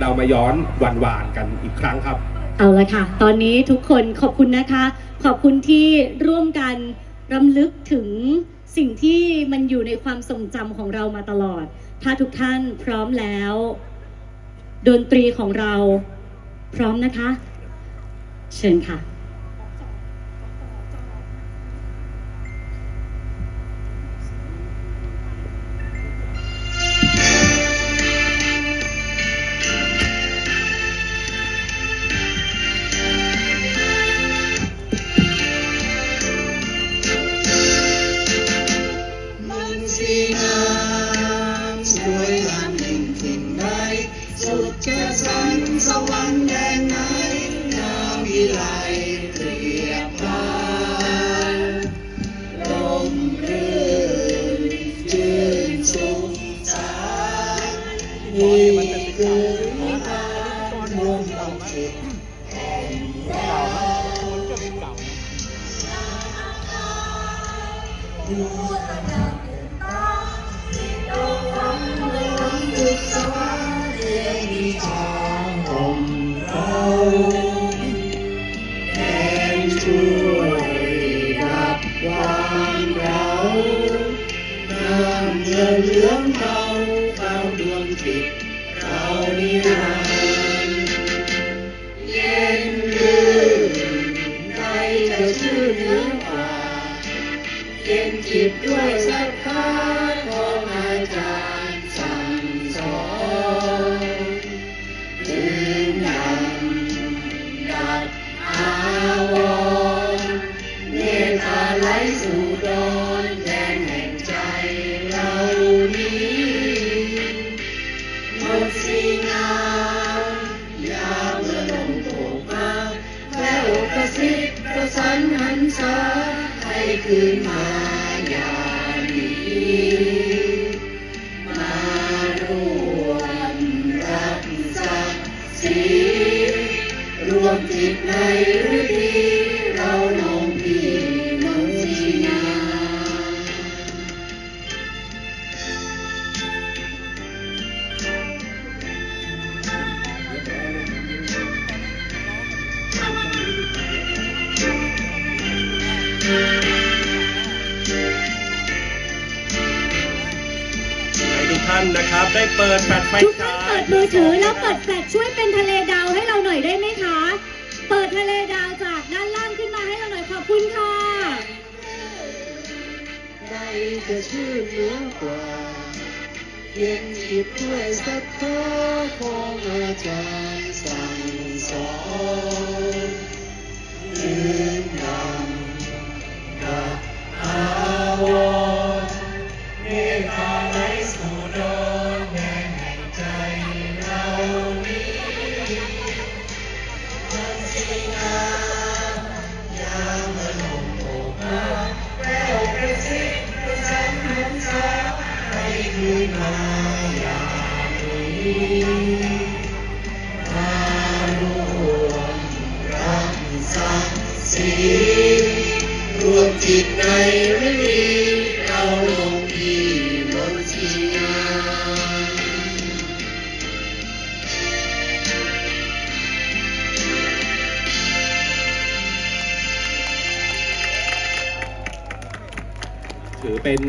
เรามาย้อนหวานหวานกันอีกครั้งครับ เอาละค่ะ ตอนนี้ทุกคนขอบคุณนะคะ ขอบคุณที่ร่วมกันรำลึกถึงสิ่งที่มันอยู่ในความทรงจำของเรามาตลอด ถ้าทุกท่านพร้อมแล้ว ดนตรีของเราพร้อมนะคะ เชิญค่ะ สวรรค์แดนไหนงามวิไลเปรียบพานลมรื่นชื่นสุขสานนี่คือวิมานรวมต้องจิตแห่งเราจุ จิตเรานิรันดร์เย็นลื่นใจจะชื่นเหลืองกว่าเย็นจิตด้วยศรัทธาของอาจารย์ บกระสันหันษาให้คืนมาอย่าหนีมารวมรับศักดิ์ศรีรวมจิตในฤดี ทุกท่านนะครับ ได้เปิดแฟลชไฟทุกท่านเปิดมือถือแล้วเปิดแฟลชช่วยเป็นทะเลดาวให้เราหน่อยได้ไหมคะ เปิดทะเลดาวจากด้านล่างขึ้นมาให้เราหน่อยขอบคุณค่ะ ใดจะชื่อเหนือกว่าเย็นจิตด้วยศรัทธาของอาจารย์สั่งสอนาไหลสู่ดนแดนแห่งใจเรานี้มันสีงามยามเมื่อลมโบกมาแววกระซิบกระสันหันษาให้คืนมาอย่างนี้มารวมรับศักซีรวมจิตในฤดีเร ถือเป็น